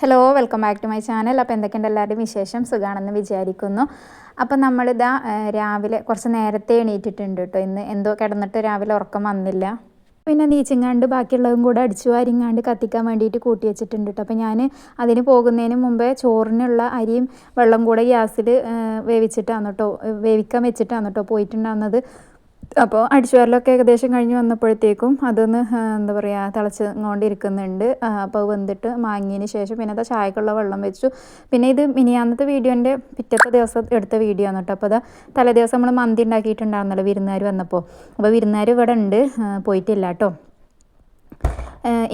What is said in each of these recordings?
Hello welcome back to my channel അപ്പോൾ എന്തൊക്കെയുണ്ട് എല്ലാവരുടെയും വിശേഷം? സുഖമാണെന്ന് വിചാരിക്കുന്നു. അപ്പോൾ നമ്മളിതാ രാവിലെ കുറച്ച് നേരത്തെ എണീറ്റിട്ടുണ്ട് കേട്ടോ. ഇന്ന് എന്തോ കിടന്നിട്ട് രാവിലെ ഉറക്കം വന്നില്ല. പിന്നെ നീച്ചിങ്ങാണ്ട് ബാക്കിയുള്ളതും കൂടെ അടിച്ചു വാരിങ്ങാണ്ട് കത്തിക്കാൻ വേണ്ടിയിട്ട് കൂട്ടി വെച്ചിട്ടുണ്ട് കേട്ടോ. അപ്പോൾ ഞാൻ അതിന് പോകുന്നതിന് മുമ്പേ ചോറിനുള്ള അരിയും വെള്ളം കൂടെ ഗ്യാസിൽ വേവിച്ചിട്ടാണ് കേട്ടോ വേവിക്കാൻ വെച്ചിട്ടാണ് കേട്ടോ പോയിട്ടുണ്ടാകുന്നത് അപ്പോൾ അടിച്ചുവരലൊക്കെ ഏകദേശം കഴിഞ്ഞ് വന്നപ്പോഴത്തേക്കും അതൊന്ന് എന്താ പറയുക തിളച്ച് കൊണ്ടിരിക്കുന്നുണ്ട് അപ്പോൾ വെന്തിട്ട് മാങ്ങിയതിന് ശേഷം പിന്നെ അത് ചായക്കുള്ള വെള്ളം വെച്ചു. പിന്നെ ഇത് മിനിയാന്നത്തെ വീഡിയോന്റെ പിറ്റത്തെ ദിവസം എടുത്ത വീഡിയോ ആണ് കേട്ടോ. അപ്പോൾ അത് തലേ ദിവസം നമ്മൾ മന്തി ഉണ്ടാക്കിയിട്ടുണ്ടായിരുന്നല്ലോ വിരുന്നുകാർ വന്നപ്പോൾ. അപ്പോൾ വിരുന്നുകാർ ഇവിടെ ഉണ്ട്. പോയിട്ടില്ല കേട്ടോ.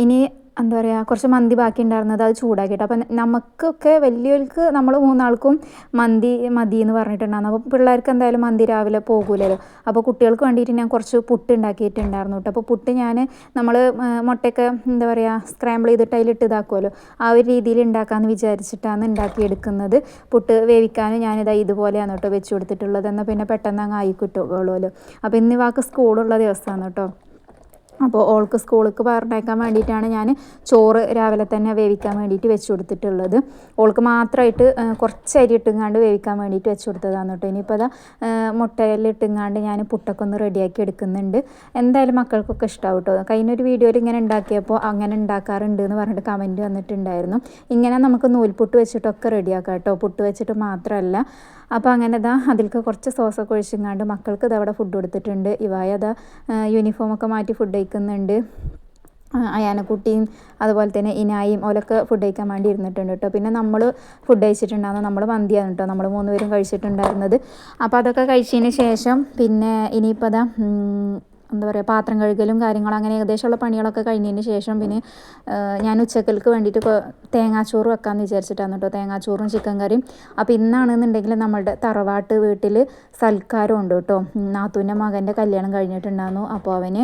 ഇനി എന്താ പറയുക കുറച്ച് മന്തി ബാക്കി ഉണ്ടായിരുന്നത് അത് ചൂടാക്കിയിട്ട്. അപ്പം നമുക്കൊക്കെ വലിയവർക്ക് നമ്മൾ മൂന്നാൾക്കും മന്തി മതി എന്ന് പറഞ്ഞിട്ടുണ്ടായിരുന്നു. അപ്പോൾ പിള്ളേർക്ക് എന്തായാലും മന്തി രാവിലെ പോകൂലല്ലോ. അപ്പോൾ കുട്ടികൾക്ക് വേണ്ടിയിട്ട് ഞാൻ കുറച്ച് പുട്ട് ഉണ്ടാക്കിയിട്ടുണ്ടായിരുന്നു കേട്ടോ. അപ്പോൾ പുട്ട് ഞാൻ നമ്മൾ മുട്ടയൊക്കെ എന്താ പറയുക സ്ക്രാമ്പിൾ ചെയ്തിട്ട് അതിലിട്ട് ഇതാക്കുമല്ലോ ആ ഒരു രീതിയിൽ ഉണ്ടാക്കാമെന്ന് വിചാരിച്ചിട്ടാണ് ഉണ്ടാക്കിയെടുക്കുന്നത്. പുട്ട് വേവിക്കാനും ഞാനിതാ ഇതുപോലെയാണ് കേട്ടോ വെച്ച് കൊടുത്തിട്ടുള്ളത് എന്നാൽ പിന്നെ പെട്ടെന്ന് അങ്ങ് ആയി കിട്ടുമല്ലോ അപ്പോൾ ഇന്ന് വാക്ക് സ്കൂളുള്ള ദിവസമാണ് കേട്ടോ. അപ്പോൾ ഓൾക്ക് സ്കൂളിലേക്ക് പറഞ്ഞേക്കാൻ വേണ്ടിയിട്ടാണ് ഞാൻ ചോറ് രാവിലെ തന്നെ വേവിക്കാൻ വേണ്ടിയിട്ട് വെച്ച് കൊടുത്തിട്ടുള്ളത്. ഓൾക്ക് മാത്രമായിട്ട് കുറച്ച് അരി ഇട്ടുങ്ങാണ്ട് വേവിക്കാൻ വേണ്ടിയിട്ട് വെച്ച് കൊടുത്തതാണ് കേട്ടോ. ഇനിയിപ്പോൾ അതാ മുട്ടയിൽ ഇട്ടുങ്ങാണ്ട് ഞാൻ പുട്ടൊക്കെ ഒന്ന് റെഡിയാക്കി എടുക്കുന്നുണ്ട്. എന്തായാലും മക്കൾക്കൊക്കെ ഇഷ്ടമാവും കേട്ടോ. കഴിഞ്ഞൊരു വീഡിയോയിൽ ഇങ്ങനെ ഉണ്ടാക്കിയപ്പോൾ അങ്ങനെ ഉണ്ടാക്കാറുണ്ട് എന്ന് പറഞ്ഞിട്ട് കമന്റ് വന്നിട്ടുണ്ടായിരുന്നു. ഇങ്ങനെ നമുക്ക് നൂൽപുട്ട് വെച്ചിട്ടൊക്കെ റെഡിയാക്കാം കേട്ടോ. പുട്ട് വെച്ചിട്ട് മാത്രമല്ല. അപ്പോൾ അങ്ങനെ ഇതാ അതിൽക്ക് കുറച്ച് സോസൊക്കെ ഒഴിച്ചിങ്ങാണ്ട് മക്കൾക്ക് ഇതവിടെ ഫുഡ് കൊടുത്തിട്ടുണ്ട്. ഇവായ അതാ യൂണിഫോമൊക്കെ മാറ്റി ഫുഡ് കഴിക്കുന്നുണ്ട്. അയാനക്കുട്ടിയും അതുപോലെ തന്നെ ഇനായും ഓലൊക്കെ ഫുഡ് കഴിക്കാൻ വേണ്ടി ഇരുന്നിട്ടുണ്ട് കേട്ടോ. പിന്നെ നമ്മൾ ഫുഡ് കഴിച്ചിട്ടുണ്ടായിരുന്നു നമ്മൾ മന്തിയാണ് കേട്ടോ. നമ്മൾ മൂന്ന് പേരും കഴിച്ചിട്ടുണ്ടായിരുന്നത്. അപ്പോൾ അതൊക്കെ കഴിച്ചതിന് ശേഷം പിന്നെ ഇനിയിപ്പോൾ അതാ എന്താ പറയുക പാത്രം കഴുകലും കാര്യങ്ങളും അങ്ങനെ ഏകദേശമുള്ള പണികളൊക്കെ കഴിഞ്ഞതിന് ശേഷം പിന്നെ ഞാൻ ഉച്ചക്കൽക്ക് വേണ്ടിയിട്ട് തേങ്ങാച്ചോറ് വെക്കാമെന്ന് വിചാരിച്ചിട്ടാണ് കേട്ടോ. തേങ്ങാച്ചോറും ചിക്കൻ കറിയും. അപ്പോൾ ഇന്നാണെന്നുണ്ടെങ്കിൽ നമ്മളുടെ തറവാട്ട് വീട്ടിൽ സൽക്കാരം ഉണ്ട് കേട്ടോ നാത്തൂന്റെ മകന്റെ കല്യാണം കഴിഞ്ഞിട്ടുണ്ടായിരുന്നു. അപ്പോൾ അവന്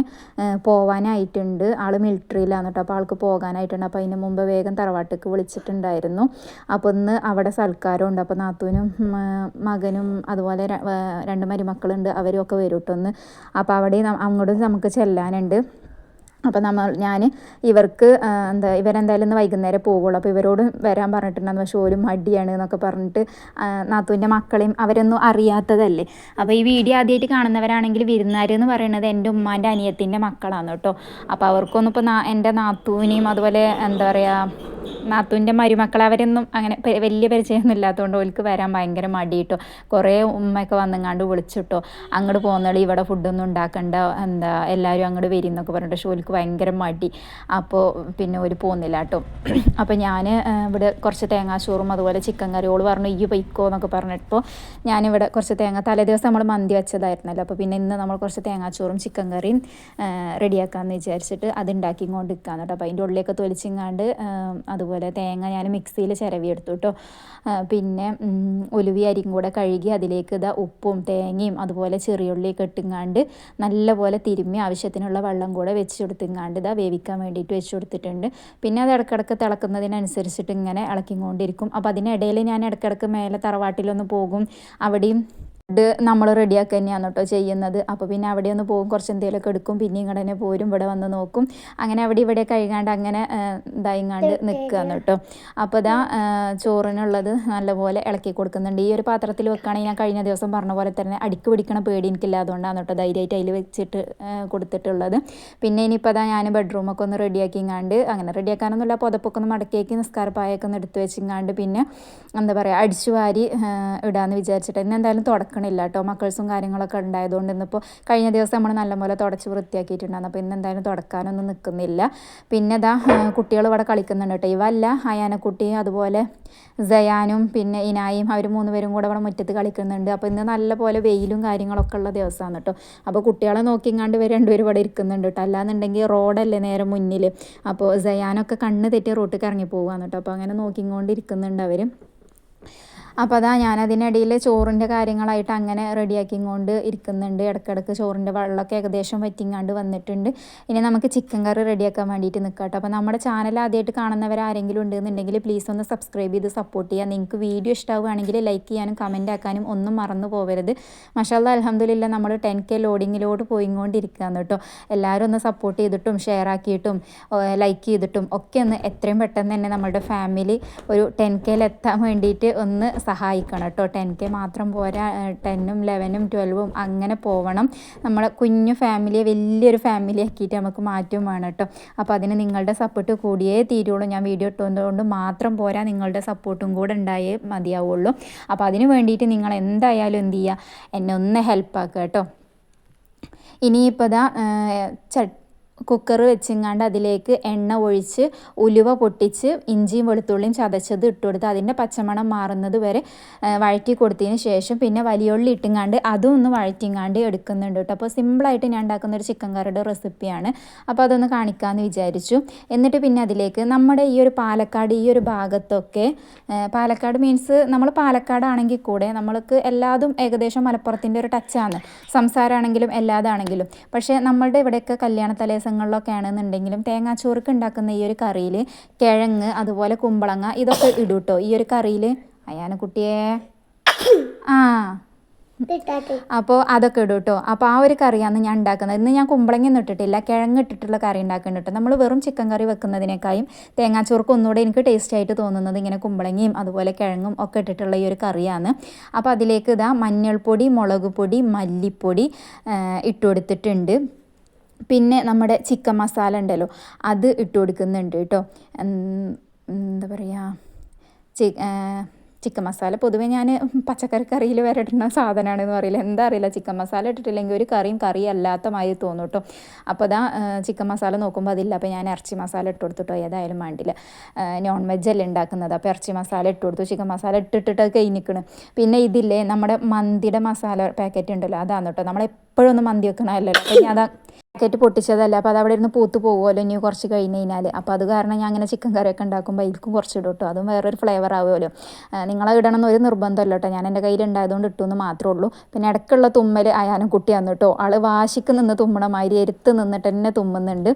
പോവാനായിട്ടുണ്ട്. ആൾ മിലിറ്ററിയിലാണ് കേട്ടോ. അപ്പോൾ ആൾക്ക് പോകാനായിട്ടുണ്ട്. അപ്പോൾ അതിന് മുമ്പ് വേഗം തറവാട്ടേക്ക് വിളിച്ചിട്ടുണ്ടായിരുന്നു. അപ്പോൾ ഇന്ന് അവിടെ സൽക്കാരം ഉണ്ട് അപ്പോൾ നാത്തൂനും മകനും അതുപോലെ രണ്ട് മരുമക്കളുണ്ട്. അവരും ഒക്കെ വരും കേട്ടോ ഒന്ന് അപ്പോൾ അവിടെ അങ്ങോട്ടും നമുക്ക് ചെല്ലാനുണ്ട്. അപ്പോൾ നമ്മൾ ഞാൻ ഇവർക്ക് എന്താ ഇവരെന്തായാലും ഇന്ന് വൈകുന്നേരം പോകുള്ളൂ. അപ്പോൾ ഇവരോട് വരാൻ പറഞ്ഞിട്ടുണ്ടായിരുന്നു. പക്ഷേ ഓരും മടിയാണ് എന്നൊക്കെ പറഞ്ഞിട്ട് നാത്തുവിന്റെ മക്കളെയും അവരൊന്നും അറിയാത്തതല്ലേ. അപ്പോൾ ഈ വീഡിയോ ആദ്യമായിട്ട് കാണുന്നവരാണെങ്കിൽ വിരുന്നാരെന്ന് പറയുന്നത് എന്റെ ഉമ്മാന്റെ അനിയത്തിന്റെ മക്കളാണ് കേട്ടോ. അപ്പോൾ അവർക്കൊന്നും ഇപ്പോൾ എന്റെ നാത്തുവിനെയും അതുപോലെ എന്താ പറയുക നാത്തൂന്റെ മരുമക്കൾ അവരൊന്നും അങ്ങനെ വലിയ പരിചയമൊന്നും ഇല്ലാത്തതുകൊണ്ട് ഓൽക്ക് വരാൻ ഭയങ്കര മടി കേട്ടോ കുറേ ഉമ്മയൊക്കെ വന്നെങ്ങാണ്ട് വിളിച്ചിട്ടോ. അങ്ങോട്ട് പോകുന്നവളി ഇവിടെ ഫുഡൊന്നും ഉണ്ടാക്കണ്ട എന്താ എല്ലാവരും അങ്ങോട്ട് വരും എന്നൊക്കെ പറഞ്ഞിട്ട്. പക്ഷേ ഓൽക്ക് ഭയങ്കര മടി. അപ്പോൾ പിന്നെ ഒരു പോകുന്നില്ല കേട്ടോ അപ്പോൾ ഞാൻ ഇവിടെ കുറച്ച് തേങ്ങാച്ചോറും അതുപോലെ ചിക്കൻ കറി. ഓൾ പറഞ്ഞു ഈ പൊയ്ക്കോ എന്നൊക്കെ പറഞ്ഞിട്ടപ്പോൾ ഞാനിവിടെ കുറച്ച് തേങ്ങ തലേ ദിവസം നമ്മൾ മന്തി വെച്ചതായിരുന്നല്ലോ. അപ്പോൾ പിന്നെ ഇന്ന് നമ്മൾ കുറച്ച് തേങ്ങാച്ചോറും ചിക്കൻ കറിയും റെഡിയാക്കാമെന്ന് വിചാരിച്ചിട്ട് അത് ഉണ്ടാക്കിക്കൊണ്ട് നിൽക്കാന്ന് കേട്ടോ. അപ്പോൾ അതിന്റെ ഉള്ളിലേക്ക് തൊലിച്ചിങ്ങാണ്ട് ആ, അതുപോലെ തേങ്ങ ഞാൻ മിക്സിയിൽ ചിരവിയെടുത്തു കേട്ടോ. പിന്നെ ഒലുവി അരിയും കൂടെ കഴുകി അതിലേക്ക് ഇതാ ഉപ്പും തേങ്ങയും അതുപോലെ ചെറിയുള്ളിയൊക്കെ ഇട്ടുങ്ങാണ്ട് നല്ലപോലെ തിരുമ്മി ആവശ്യത്തിനുള്ള വെള്ളം കൂടെ വെച്ച് കൊടുത്തിങ്ങാണ്ട് ഇതാ വേവിക്കാൻ വേണ്ടിയിട്ട് വെച്ച് കൊടുത്തിട്ടുണ്ട്. പിന്നെ അത് ഇടക്കിടക്ക് തിളക്കുന്നതിനനുസരിച്ചിട്ട് ഇങ്ങനെ ഇളക്കിക്കൊണ്ടിരിക്കും. അപ്പോൾ അതിനിടയിൽ ഞാൻ ഇടക്കിടക്ക് മേലെ തറവാട്ടിലൊന്ന് പോകും. അവിടെയും ഫുഡ് നമ്മൾ റെഡിയാക്കുക തന്നെയാണ് കേട്ടോ ചെയ്യുന്നത്. അപ്പോൾ പിന്നെ അവിടെ ഒന്ന് പോകും കുറച്ച് എന്തെങ്കിലുമൊക്കെ എടുക്കും. പിന്നെ ഇങ്ങോട്ട് തന്നെ പോരും ഇവിടെ വന്ന് നോക്കും. അങ്ങനെ അവിടെ ഇവിടെ കഴുകാണ്ട് അങ്ങനെ ഇതായിങ്ങാണ്ട് നിൽക്കുക കേട്ടോ അപ്പോൾ ഇതാ ചോറിനുള്ളത് നല്ലപോലെ ഇളക്കി കൊടുക്കുന്നുണ്ട്. ഈ ഒരു പാത്രത്തിൽ വെക്കുകയാണെങ്കിൽ ഞാൻ കഴിഞ്ഞ ദിവസം പറഞ്ഞ പോലെ തന്നെ അടിക്ക് പിടിക്കണ പേടി എനിക്കില്ല അതുകൊണ്ടാണ് കേട്ടോ ധൈര്യമായിട്ട് അതിൽ വെച്ചിട്ട് കൊടുത്തിട്ടുള്ളത്. പിന്നെ ഇനിയിപ്പോൾ അതാ ഞാൻ ബെഡ്റൂമൊക്കെ ഒന്ന് റെഡിയാക്കിങ്ങാണ്ട് അങ്ങനെ റെഡിയാക്കാനൊന്നുമില്ല. പുതപ്പൊക്കെ ഒന്ന് മടക്കിയേക്ക് നിസ്കാരപ്പായൊക്കെ ഒന്ന് എടുത്ത് വെച്ചിങ്ങാണ്ട് പിന്നെ എന്താ പറയുക അടിച്ചു വാരി ഇടാമെന്ന് വിചാരിച്ചിട്ട്. ഇന്ന് എന്തായാലും തുടക്കണില്ല കേട്ടോ. മക്കൾസും കാര്യങ്ങളൊക്കെ ഉണ്ടായതുകൊണ്ട് ഇന്നിപ്പോൾ കഴിഞ്ഞ ദിവസം നമ്മൾ നല്ലപോലെ തുടച്ച് വൃത്തിയാക്കിയിട്ടുണ്ടായിരുന്നു. അപ്പോൾ ഇന്ന് എന്തായാലും തുടക്കാനൊന്നും നിൽക്കുന്നില്ല പിന്നെ ഇതാ കുട്ടികൾ ഇവിടെ കളിക്കുന്നുണ്ട് കേട്ടോ. ഇവല്ല അയാനക്കുട്ടി അതുപോലെ ജയാനും പിന്നെ ഇനായും അവർ മൂന്ന് പേരും കൂടെ ഇവിടെ മുറ്റത്ത് കളിക്കുന്നുണ്ട്. അപ്പോൾ ഇന്ന് നല്ലപോലെ വെയിലും കാര്യങ്ങളൊക്കെ ഉള്ള ദിവസമാണ് കേട്ടോ. അപ്പോൾ കുട്ടികളെ നോക്കിങ്ങാണ്ട് ഇവർ രണ്ടുപേരും ഇവിടെ ഇരിക്കുന്നുണ്ട് കേട്ടോ. അല്ലാന്നുണ്ടെങ്കിൽ റോഡല്ലേ നേരെ മുന്നിൽ അപ്പോൾ ജയാനൊക്കെ കണ്ണ് തെറ്റി റോട്ടിൽ ഇറങ്ങി പോവുകയാണ് കേട്ടോ. അപ്പോൾ അങ്ങനെ നോക്കിക്കൊണ്ടിരിക്കുന്നുണ്ട് അവർ അപ്പോൾ അതാ ഞാൻ അതിനിടയിൽ ചോറിന്റെ കാര്യങ്ങളായിട്ട് അങ്ങനെ റെഡിയാക്കി കൊണ്ട് ഇരിക്കുന്നുണ്ട്. ഇടയ്ക്കിടയ്ക്ക് ചോറിന്റെ വെള്ളമൊക്കെ ഏകദേശം വറ്റിങ്ങാണ്ട് വന്നിട്ടുണ്ട്. ഇനി നമുക്ക് ചിക്കൻ കറി റെഡിയാക്കാൻ വേണ്ടിയിട്ട് നിൽക്കാം അപ്പോൾ നമ്മുടെ ചാനൽ ആദ്യമായിട്ട് കാണുന്നവർ ആരെങ്കിലും ഉണ്ടെന്നുണ്ടെങ്കിൽ പ്ലീസ് ഒന്ന് സബ്സ്ക്രൈബ് ചെയ്ത് സപ്പോർട്ട് ചെയ്യുക നിങ്ങൾക്ക് വീഡിയോ ഇഷ്ടമാവുകയാണെങ്കിൽ ലൈക്ക് ചെയ്യാനും കമന്റ് ആക്കാനും ഒന്നും മറന്നു പോകരുത് മഷാല്ല അലഹമ്മദില്ല നമ്മൾ ടെൻ കെ ലോഡിങ്ങിലോട്ട് പോയിക്കൊണ്ടിരിക്കുകയാണ് കേട്ടോ. എല്ലാവരും ഒന്ന് സപ്പോർട്ട് ചെയ്തിട്ടും ഷെയർ ആക്കിയിട്ടും ലൈക്ക് ചെയ്തിട്ടും ഒക്കെ ഒന്ന് എത്രയും പെട്ടെന്ന് തന്നെ നമ്മുടെ ഫാമിലി ഒരു ടെൻ കെയിൽ എത്താൻ വേണ്ടിയിട്ട് ഒന്ന് സഹായിക്കണം കേട്ടോ. ടെൻ കെ മാത്രം പോരാ ടെന്നും ലെവനും ട്വൽവും അങ്ങനെ പോവണം. നമ്മളെ കുഞ്ഞു ഫാമിലിയെ വലിയൊരു ഫാമിലി ആക്കിയിട്ട് നമുക്ക് മാറ്റം വേണം കേട്ടോ. അപ്പോൾ അതിന് നിങ്ങളുടെ സപ്പോർട്ട് കൂടിയേ തീരുള്ളൂ. ഞാൻ വീഡിയോ ഇട്ടുകൊണ്ട് മാത്രം പോരാ നിങ്ങളുടെ സപ്പോർട്ടും കൂടെ ഉണ്ടായേ മതിയാവുള്ളൂ. അപ്പോൾ അതിന് വേണ്ടിയിട്ട് നിങ്ങൾ എന്തായാലും എന്ത് ചെയ്യുക? എന്നെ ഒന്ന് ഹെൽപ്പാക്കുക കേട്ടോ. ഇനിയിപ്പോൾ ഇതാ ചട്ട് കുക്കർ വെച്ചിങ്ങാണ്ട് അതിലേക്ക് എണ്ണ ഒഴിച്ച് ഉലുവ പൊട്ടിച്ച് ഇഞ്ചിയും വെളുത്തുള്ളിയും ചതച്ചത് ഇട്ട് കൊടുത്ത് അതിന്റെ പച്ചമണം മാറുന്നത് വരെ വഴറ്റി കൊടുത്തതിന് ശേഷം പിന്നെ വലിയുള്ളി ഇട്ടുങ്ങാണ്ട് അതും ഒന്ന് വഴറ്റിങ്ങാണ്ട് എടുക്കുന്നുണ്ട് കേട്ടോ. അപ്പോൾ സിമ്പിളായിട്ട് ഞാൻ ഉണ്ടാക്കുന്ന ഒരു ചിക്കൻ കറിയുടെ റെസിപ്പിയാണ്. അപ്പോൾ അതൊന്ന് കാണിക്കാമെന്ന് വിചാരിച്ചു. എന്നിട്ട് പിന്നെ അതിലേക്ക് നമ്മുടെ ഈ ഒരു പാലക്കാട് ഈ ഒരു ഭാഗത്തൊക്കെ പാലക്കാട് മീൻസ് നമ്മൾ പാലക്കാടാണെങ്കിൽ കൂടെ നമ്മൾക്ക് എല്ലാതും ഏകദേശം മലപ്പുറത്തിന്റെ ഒരു ടച്ചാണ് സംസാരമാണെങ്കിലും എല്ലാതാണെങ്കിലും. പക്ഷേ നമ്മളുടെ ഇവിടെയൊക്കെ കല്യാണ തലേ ദിവസങ്ങളിലൊക്കെ ആണെന്നുണ്ടെങ്കിലും തേങ്ങാച്ചോറുക്ക് ഉണ്ടാക്കുന്ന ഈ ഒരു കറിയിൽ കിഴങ്ങ് അതുപോലെ കുമ്പളങ്ങ ഇതൊക്കെ ഇടൂട്ടോ. ഈ ഒരു കറിയിൽ അയാന കുട്ടിയെ. ആ. അപ്പോൾ അതൊക്കെ ഇടും കേട്ടോ അപ്പോൾ ആ ഒരു കറിയാണ് ഞാൻ ഉണ്ടാക്കുന്നത്. ഇന്ന് ഞാൻ കുമ്പളങ്ങി ഇട്ടിട്ടില്ല. കിഴങ്ങ് ഇട്ടിട്ടുള്ള കറി ഉണ്ടാക്കുന്നുണ്ട് നമ്മൾ വെറും ചിക്കൻ കറി വെക്കുന്നതിനേക്കായും തേങ്ങാച്ചോർക്ക് ഒന്നുകൂടെ എനിക്ക് ടേസ്റ്റ് ആയിട്ട് തോന്നുന്നത് ഇങ്ങനെ കുമ്പളങ്ങയും അതുപോലെ കിഴങ്ങും ഒക്കെ ഇട്ടിട്ടുള്ള ഈ ഒരു കറിയാണ്. അപ്പോൾ അതിലേക്ക് ഇതാ മഞ്ഞൾപ്പൊടി മുളക് പൊടി മല്ലിപ്പൊടി ഇട്ട് കൊടുത്തിട്ടുണ്ട്. പിന്നെ നമ്മുടെ ചിക്കൻ മസാല ഉണ്ടല്ലോ അത് ഇട്ട് കൊടുക്കുന്നുണ്ട് കേട്ടോ. എന്താ പറയുക ചി ചിക്കൻ മസാല. പൊതുവേ ഞാൻ പച്ചക്കറി കറിയിൽ വരെ ഇടുന്ന സാധനമാണെന്ന് പറയില്ല. എന്താ അറിയില്ല ചിക്കൻ മസാല ഇട്ടിട്ടില്ലെങ്കിൽ ഒരു കറിയും കറി അല്ലാത്ത മാതിരി തോന്നും കേട്ടോ. അപ്പോൾ അതാ ചിക്കൻ മസാല നോക്കുമ്പോൾ അതില്ല. അപ്പോൾ ഞാൻ ഇറച്ചി മസാല ഇട്ട് കൊടുത്തിട്ടോ ഏതായാലും വേണ്ടില്ല. നോൺ വെജ് അല്ലേ ഉണ്ടാക്കുന്നത്. അപ്പോൾ ഇറച്ചി മസാല ഇട്ട് കൊടുത്തു ചിക്കൻ മസാല ഇട്ടിട്ടിട്ട് കഴിഞ്ഞിക്കണ്. പിന്നെ ഇതില്ലേ നമ്മുടെ മന്തിയുടെ മസാല പാക്കറ്റ് ഉണ്ടല്ലോ അതാണ് കേട്ടോ. നമ്മളെപ്പോഴും ഒന്ന് മന്തി വെക്കണമല്ലോ അപ്പോൾ ഞാൻ അതാ പാക്കറ്റ് പൊട്ടിച്ചതല്ല? അപ്പോൾ അത് അവിടെ ഇരുന്ന് പൂത്ത് പോകുമല്ലോ ഇനി കുറച്ച് കഴിഞ്ഞ് കഴിഞ്ഞാൽ അപ്പോൾ അത് കാരണം ഞാൻ അങ്ങനെ ചിക്കൻ കറി കറിയൊക്കെ ഉണ്ടാക്കുമ്പോൾ അതിൽക്കും കുറച്ച് ഇടും കേട്ടോ അതും വേറൊരു ഫ്ലേവർ ആവുമല്ലോ. നിങ്ങളെ ഇടണം എന്നൊരു നിർബന്ധമല്ല കേട്ടോ ഞാൻ എന്റെ കയ്യിൽ ഉണ്ടായതുകൊണ്ട് ഇട്ടു എന്ന് മാത്രമേ ഉള്ളൂ. പിന്നെ ഇടയ്ക്കുള്ള തുമ്മൽ ആയാലും കുട്ടിയാന്ന് കേട്ടോ ആൾ വാശിക്ക് നിന്ന് തുമ്മണ മാതിരി എരുത്ത് നിന്നിട്ട് തന്നെ തുമ്മുന്നുണ്ട്.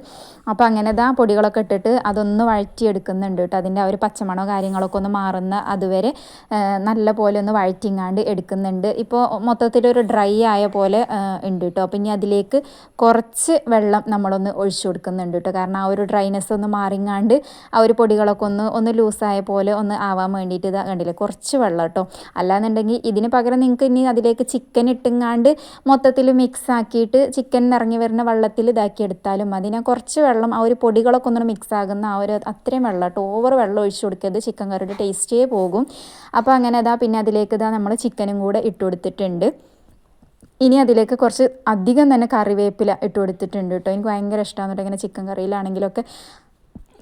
അപ്പോൾ അങ്ങനെ ഇതാ പൊടികളൊക്കെ ഇട്ടിട്ട് അതൊന്ന് വഴറ്റിയെടുക്കുന്നുണ്ട് കേട്ടോ അതിന്റെ ആ ഒരു പച്ചമണോ കാര്യങ്ങളൊക്കെ ഒന്ന് മാറുന്ന അതുവരെ നല്ല പോലെ ഒന്ന് വഴറ്റിങ്ങാണ്ട് എടുക്കുന്നുണ്ട്. ഇപ്പോൾ മൊത്തത്തിലൊരു ഡ്രൈ ആയ പോലെ ഉണ്ട് കേട്ടോ അപ്പോൾ ഇനി അതിലേക്ക് കുറച്ച് വെള്ളം നമ്മളൊന്ന് ഒഴിച്ചു കൊടുക്കുന്നുണ്ട് കേട്ടോ. കാരണം ആ ഒരു ഡ്രൈനെസ് ഒന്ന് മാറിങ്ങാണ്ട് ആ ഒരു പൊടികളൊക്കെ ഒന്ന് ഒന്ന് ലൂസായ പോലെ ഒന്ന് ആവാൻ വേണ്ടിയിട്ട് ഇതാ കണ്ടില്ലേ? കുറച്ച് വെള്ളം കേട്ടോ. അല്ലാന്നുണ്ടെങ്കിൽ ഇതിന് പകരം നിങ്ങൾക്ക് ഇനി അതിലേക്ക് ചിക്കൻ ഇട്ടുങ്ങാണ്ട് മൊത്തത്തിൽ മിക്സ് ആക്കിയിട്ട് ചിക്കൻ ഇറങ്ങി വരുന്ന വെള്ളത്തിൽ ഇതാക്കി എടുത്താലും ഞാൻ കുറച്ച് വെള്ളം ആ ഒരു പൊടികളൊക്കെ ഒന്ന് മിക്സ് ആകുന്ന ആ ഒരു അത്രയും വെള്ളം കേട്ടോ. ഓവർ വെള്ളം ഒഴിച്ചു കൊടുക്കരുത്. ചിക്കൻ കറിയുടെ ടേസ്റ്റേ പോകും. അപ്പോൾ അങ്ങനെ അതാ പിന്നെ അതിലേക്ക് ഇതാ നമ്മൾ ചിക്കനും കൂടെ ഇട്ട് കൊടുത്തിട്ടുണ്ട്. ഇനി അതിലേക്ക് കുറച്ച് അധികം തന്നെ കറിവേപ്പില ഇട്ട് കൊടുത്തിട്ടുണ്ട് കേട്ടോ. എനിക്ക് ഭയങ്കര ഇഷ്ടമാണ് കേട്ടോ ഇങ്ങനെ ചിക്കൻ കറിയിലാണെങ്കിലൊക്കെ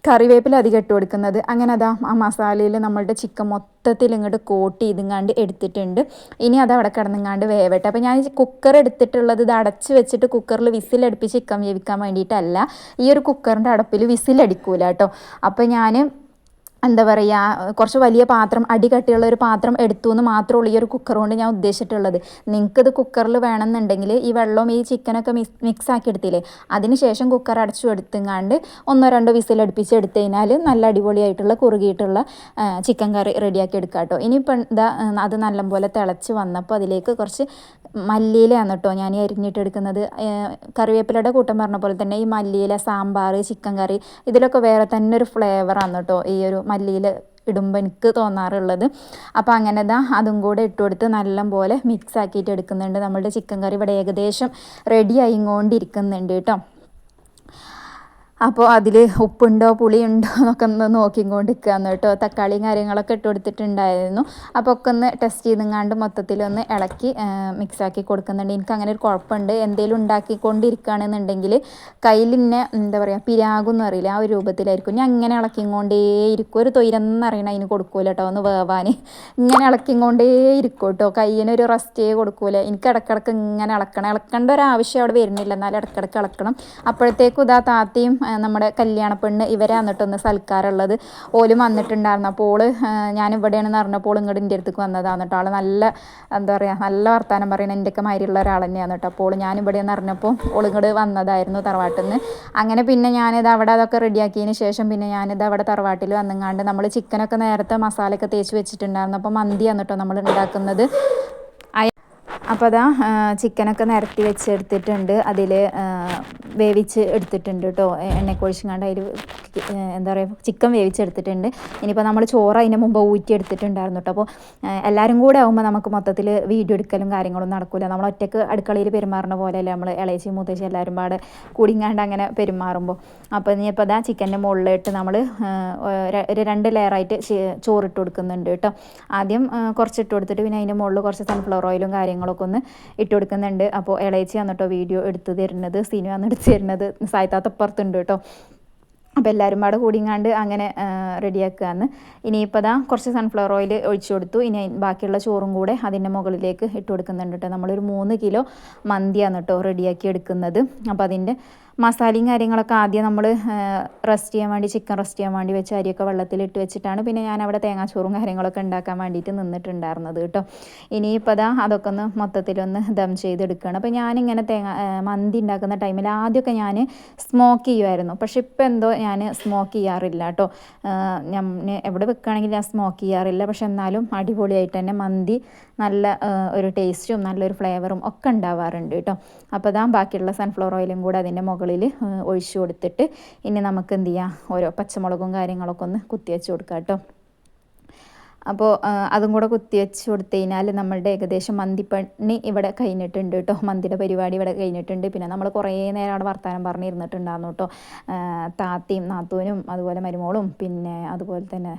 കറിവേപ്പില അധികം ഇട്ട് കൊടുക്കുന്നത്. അങ്ങനെ അതാ ആ മസാലയിൽ നമ്മളുടെ ചിക്കൻ മൊത്തത്തിൽ ഇങ്ങോട്ട് കോട്ട് ചെയ്തുങ്ങാണ്ട് എടുത്തിട്ടുണ്ട്. ഇനി അത് അവിടെ കിടന്നുങ്ങാണ്ട് വേവട്ടെ. അപ്പോൾ ഞാൻ കുക്കർ എടുത്തിട്ടുള്ളത് ഇത് അടച്ച് വെച്ചിട്ട് കുക്കറിൽ വിസിലടുപ്പിച്ച് ചിക്കൻ വേവിക്കാൻ വേണ്ടിയിട്ടല്ല. ഈ ഒരു കുക്കറിന്റെ അടപ്പിൽ വിസിലടിക്കൂല കേട്ടോ. അപ്പോൾ ഞാൻ എന്താ പറയുക കുറച്ച് വലിയ പാത്രം അടികട്ടിയുള്ള ഒരു പാത്രം എടുത്തു എന്ന് മാത്രമുള്ള ഈ ഒരു കുക്കർ കൊണ്ട് ഞാൻ ഉദ്ദേശിച്ചിട്ടുള്ളത്. നിങ്ങൾക്കിത് കുക്കറിൽ വേണമെന്നുണ്ടെങ്കിൽ ഈ വെള്ളവും ഈ ചിക്കനൊക്കെ മിക്സ് മിക്സ് ആക്കി എടുത്തില്ലേ അതിന് ശേഷം കുക്കർ അടച്ചു എടുത്തുങ്ങാണ്ട് ഒന്നോ രണ്ടോ വിസിൽ അടുപ്പിച്ച് എടുത്തു കഴിഞ്ഞാൽ നല്ല അടിപൊളിയായിട്ടുള്ള കുറുകിയിട്ടുള്ള ചിക്കൻ കറി റെഡിയാക്കി എടുക്കാം കേട്ടോ ഇനിയിപ്പോൾ എന്താ അത് നല്ലപോലെ തിളച്ച് വന്നപ്പോൾ അതിലേക്ക് കുറച്ച് മല്ലിയിലാണ് കേട്ടോ ഞാൻ അരിഞ്ഞിട്ട് എടുക്കുന്നത്. കറിവേപ്പിലയുടെ കൂട്ടം പറഞ്ഞ പോലെ തന്നെ ഈ മല്ലിയില സാമ്പാർ ചിക്കൻ കറി ഇതിലൊക്കെ വേറെ തന്നെ ഒരു ഫ്ലേവറാണ് കേട്ടോ ഈ ഒരു മല്ലിയിൽ ഇടുമ്പോൾ എനിക്ക് തോന്നാറുള്ളത്. അപ്പോൾ അങ്ങനെ ദാ അതും കൂടെ ഇട്ട് കൊടുത്ത് നല്ലപോലെ മിക്സ് ആക്കിയിട്ട് എടുക്കുന്നുണ്ട്. നമ്മുടെ ചിക്കൻ കറി ഇവിടെ ഏകദേശം റെഡി ആയിക്കൊണ്ടിരിക്കുന്നുണ്ട് കേട്ടോ. അപ്പോൾ അതിൽ ഉപ്പുണ്ടോ പുളിയുണ്ടോ എന്നൊക്കെ ഒന്ന് നോക്കിക്കൊണ്ടിരിക്കുകയെന്ന് കേട്ടോ. തക്കാളിയും കാര്യങ്ങളൊക്കെ ഇട്ട് കൊടുത്തിട്ടുണ്ടായിരുന്നു. അപ്പോൾ ഒക്കെ ഒന്ന് ടെസ്റ്റ് ചെയ്തെങ്ങാണ്ട് മൊത്തത്തിലൊന്ന് ഇളക്കി മിക്സാക്കി കൊടുക്കുന്നുണ്ട്. എനിക്ക് അങ്ങനെ ഒരു കുഴപ്പമുണ്ട്. എന്തെങ്കിലും ഉണ്ടാക്കിക്കൊണ്ടിരിക്കുകയാണെന്നുണ്ടെങ്കിൽ കയ്യിൽ തന്നെ എന്താ പറയുക പിരാഗെന്ന് അറിയില്ല. ആ ഒരു രൂപത്തിലായിരിക്കും. ഞാൻ അങ്ങനെ ഇളക്കിക്കൊണ്ടേ ഇരിക്കും ഒരു തൊയിരെന്ന് അറിയണം അതിന് കൊടുക്കൂല കേട്ടോ ഒന്ന് വേവാൻ ഇങ്ങനെ ഇളക്കിക്കൊണ്ടേ ഇരിക്കും കേട്ടോ കയ്യിനൊരു റെസ്റ്റേ കൊടുക്കൂല. എനിക്ക് ഇടക്കിടക്ക് ഇങ്ങനെ ഇളക്കണം. ഇളക്കേണ്ട ഒരു ആവശ്യം അവിടെ വരുന്നില്ല. എന്നാലും ഇടക്കിടക്ക് ഇളക്കണം. അപ്പോഴത്തേക്കും ഇതാ താത്തയും നമ്മുടെ കല്യാണ പെണ്ണ് ഇവരെ വന്നിട്ടൊന്ന് സൽക്കാരമുള്ളത്. ഓലും വന്നിട്ടുണ്ടായിരുന്നു. അപ്പോൾ ഓൾ ഇവിടെയാണെന്ന് അറിഞ്ഞപ്പോൾ ഇങ്ങോട്ട് എന്റെ അടുത്തേക്ക് വന്നതാണ് കേട്ടോ. ആൾ നല്ല എന്താ പറയുക നല്ല വർത്താനം പറയുന്ന എന്റെയൊക്കെ മാതിരിയുള്ള ഒരാൾ തന്നെയാണ് കേട്ടോ. അപ്പോൾ ഞാൻ ഇവിടെയെന്ന് അറിഞ്ഞപ്പോൾ ഓൾ ഇങ്ങോട്ട് വന്നതായിരുന്നു തറവാട്ടിൽ നിന്ന് അങ്ങനെ പിന്നെ ഞാനിത് അവിടെ അതൊക്കെ റെഡിയാക്കിയതിന് ശേഷം പിന്നെ ഞാനിത് അവിടെ തറവാട്ടിൽ വന്നങ്ങാണ്ട് നമ്മൾ ചിക്കനൊക്കെ നേരത്തെ മസാലയൊക്കെ തേച്ച് വെച്ചിട്ടുണ്ടായിരുന്നു. അപ്പോൾ മന്തിയാണ് കേട്ടോ നമ്മൾ ഉണ്ടാക്കുന്നത്. അപ്പോൾ അതാ ചിക്കനൊക്കെ നിരത്തി വെച്ചെടുത്തിട്ടുണ്ട്. അതിൽ വേവിച്ച് എടുത്തിട്ടുണ്ട് കേട്ടോ എണ്ണ ഒഴിച്ചങ്ങാണ്ട് അതിൽ എന്താ പറയുക ചിക്കൻ വേവിച്ചെടുത്തിട്ടുണ്ട്. ഇനിയിപ്പോൾ നമ്മൾ ചോറ് അതിന് മുമ്പ് ഊറ്റി എടുത്തിട്ടുണ്ടായിരുന്നു കേട്ടോ അപ്പോൾ എല്ലാവരും കൂടെ ആകുമ്പോൾ നമുക്ക് മൊത്തത്തിൽ വീഡിയോ എടുക്കലും കാര്യങ്ങളൊന്നും നടക്കില്ല നമ്മൾ ഒറ്റയ്ക്ക് അടുക്കളയിൽ പെരുമാറുന്ന പോലെയല്ലേ നമ്മൾ ഇളയച്ചി മൂത്തേച്ചി എല്ലാവരും പാടെ കൂടിങ്ങാണ്ട് അങ്ങനെ പെരുമാറുമ്പോൾ അപ്പോൾ ഇനിയിപ്പോൾ അതാ ചിക്കന്റെ മുകളിലിട്ട് നമ്മൾ ഒരു രണ്ട് ലെയറായിട്ട് ചോറിട്ട് കൊടുക്കുന്നുണ്ട് കേട്ടോ ആദ്യം കുറച്ചിട്ട് കൊടുത്തിട്ട് പിന്നെ അതിന്റെ മുകളിൽ കുറച്ച് സൺഫ്ലവർ ഓയിലും കാര്യങ്ങളൊക്കെ ഒന്ന് ഇട്ട് കൊടുക്കുന്നുണ്ട്. അപ്പോൾ ഇളയച്ചി വന്നിട്ടോ വീഡിയോ എടുത്തു തരുന്നത് സിനിമ വന്ന് എടുത്തു തരുന്നത്. സായിത്താത്തപ്പുറത്തുണ്ട് കേട്ടോ അപ്പോൾ എല്ലാവരും പാടെ കൂടിങ്ങാണ്ട് അങ്ങനെ റെഡിയാക്കുകയാണ് ഇനിയിപ്പോൾ ദാ കുറച്ച് സൺഫ്ലവർ ഓയിൽ ഒഴിച്ചു കൊടുത്തു. ഇനി ബാക്കിയുള്ള ചോറും കൂടെ അതിന്റെ മുകളിലേക്ക് ഇട്ട് കൊടുക്കുന്നുണ്ട് കേട്ടോ നമ്മളൊരു മൂന്ന് കിലോ മന്തിയാണ് കേട്ടോ റെഡിയാക്കി എടുക്കുന്നത്. അപ്പോൾ അതിന്റെ മസാലയും കാര്യങ്ങളൊക്കെ ആദ്യം നമ്മൾ റെസ്റ്റ് ചെയ്യാൻ വേണ്ടി ചിക്കൻ റെസ്റ്റ് ചെയ്യാൻ വേണ്ടി വെച്ച് അരിയൊക്കെ വെള്ളത്തിലിട്ട് വെച്ചിട്ടാണ്. പിന്നെ ഞാൻ അവിടെ തേങ്ങാച്ചോറും കാര്യങ്ങളൊക്കെ ഉണ്ടാക്കാൻ വേണ്ടിയിട്ട് നിന്നിട്ടുണ്ടായിരുന്നത് കേട്ടോ. ഇനിയിപ്പോൾ അതാ അതൊക്കെ ഒന്ന് മൊത്തത്തിലൊന്ന് ദം ചെയ്തെടുക്കുകയാണ് അപ്പോൾ ഞാനിങ്ങനെ തേങ്ങ മന്തി ഉണ്ടാക്കുന്ന ടൈമിൽ ആദ്യമൊക്കെ ഞാൻ സ്മോക്ക് ചെയ്യുമായിരുന്നു പക്ഷെ ഇപ്പം എന്തോ ഞാൻ സ്മോക്ക് ചെയ്യാറില്ല കേട്ടോ. ഞാൻ എവിടെ വെക്കുകയാണെങ്കിൽ ഞാൻ സ്മോക്ക് ചെയ്യാറില്ല. പക്ഷെ എന്നാലും അടിപൊളിയായിട്ട് തന്നെ മന്തി നല്ല ഒരു ടേസ്റ്റും നല്ലൊരു ഫ്ലേവറും ഒക്കെ ഉണ്ടാവാറുണ്ട് കേട്ടോ. അപ്പോൾ ഇതാ ബാക്കിയുള്ള സൺഫ്ലവർ ഓയിലും കൂടെ അതിന്റെ മുകളിൽ ഒഴിച്ചു കൊടുത്തിട്ട് ഇനി നമുക്ക് എന്ത് ചെയ്യാം? ഓരോ പച്ചമുളകും കാര്യങ്ങളൊക്കെ ഒന്ന് കുത്തി വെച്ച് കൊടുക്കാം കേട്ടോ. അപ്പോൾ അതും കൂടെ കുത്തി വെച്ച് കൊടുത്തു കഴിഞ്ഞാൽ നമ്മളുടെ ഏകദേശം മന്തിപ്പണി ഇവിടെ കഴിഞ്ഞിട്ടുണ്ട് കേട്ടോ. മന്തിയുടെ പരിപാടി ഇവിടെ കഴിഞ്ഞിട്ടുണ്ട്. പിന്നെ നമ്മൾ കുറേ നേരം അവിടെ വർത്തമാനം പറഞ്ഞിരുന്നിട്ടുണ്ടായിരുന്നു കേട്ടോ. താത്തയും നാത്തൂനും അതുപോലെ മരുമോളും പിന്നെ അതുപോലെ തന്നെ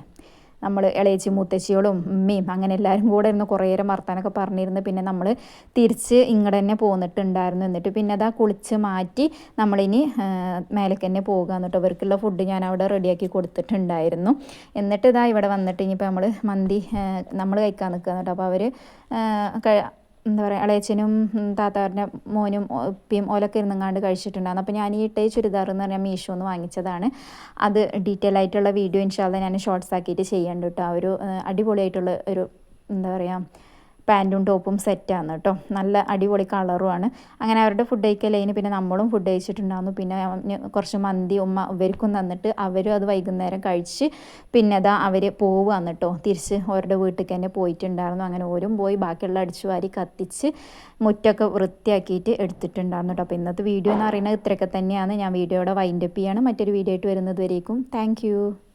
നമ്മൾ ഇളയച്ചി മുത്തശ്ശികളും ഉമ്മയും അങ്ങനെ എല്ലാവരും കൂടെ ഇരുന്ന് കുറേ നേരം വർത്താനൊക്കെ പറഞ്ഞിരുന്നു പിന്നെ നമ്മൾ തിരിച്ച് ഇങ്ങോട്ട് തന്നെ പോന്നിട്ടുണ്ടായിരുന്നു. എന്നിട്ട് പിന്നെ അതാ കുളിച്ച് മാറ്റി നമ്മളിനി മേലേക്ക് തന്നെ പോകുക എന്നിട്ട് അവർക്കുള്ള ഫുഡ് ഞാൻ അവിടെ റെഡിയാക്കി കൊടുത്തിട്ടുണ്ടായിരുന്നു. എന്നിട്ട് ഇതാ ഇവിടെ വന്നിട്ട് ഇനിയിപ്പോൾ നമ്മൾ മന്തി നമ്മൾ കഴിക്കാൻ നിൽക്കുക എന്നിട്ട് അപ്പോൾ അവർ എന്താ പറയുക ഇളയച്ചനും താത്താറിന്റെ മോനും ഉപ്പിയും ഓലൊക്കെ ഇരുന്നങ്ങാണ്ട് കഴിച്ചിട്ടുണ്ടായിരുന്നു. അപ്പോൾ ഞാൻ ഈ ഇട്ടേ ചുരിദാർ എന്ന് പറഞ്ഞാൽ മീഷോ എന്ന് വാങ്ങിച്ചതാണ്. അത് ഡീറ്റെയിൽ ആയിട്ടുള്ള വീഡിയോ ഇൻഷാല്ല ഞാൻ ഷോർട്സ് ആക്കിയിട്ട് ചെയ്യുന്നുണ്ട് കേട്ടോ ആ ഒരു അടിപൊളിയായിട്ടുള്ള ഒരു എന്താ പറയുക പാന്റും ടോപ്പും സെറ്റാണ് കേട്ടോ. നല്ല അടിപൊളി കളറുമാണ്. അങ്ങനെ അവരുടെ ഫുഡ് കഴിക്കലതിന് പിന്നെ നമ്മളും ഫുഡ് കഴിച്ചിട്ടുണ്ടായിരുന്നു. പിന്നെ കുറച്ച് മന്തി ഉമ്മ ഇവർക്കും തന്നിട്ട് അവരും അത് വൈകുന്നേരം കഴിച്ച് പിന്നെ അതാ അവർ പോവുകയാണ് കേട്ടോ. തിരിച്ച് അവരുടെ വീട്ടിലേക്ക് തന്നെ പോയിട്ടുണ്ടായിരുന്നു. അങ്ങനെ ഓരും പോയി ബാക്കിയുള്ള അടിച്ചു വാരി കത്തിച്ച് മുറ്റൊക്കെ വൃത്തിയാക്കിയിട്ട് എടുത്തിട്ടുണ്ടായിരുന്നു കേട്ടോ. അപ്പോൾ ഇന്നത്തെ വീഡിയോ എന്ന് പറയുന്നത് ഇത്രയൊക്കെ തന്നെയാണ്. ഞാൻ വീഡിയോയുടെ വൈൻഡപ്പ് ചെയ്യാണ്. മറ്റൊരു വീഡിയോ ആയിട്ട് വരുന്നത് വരേക്കും. താങ്ക്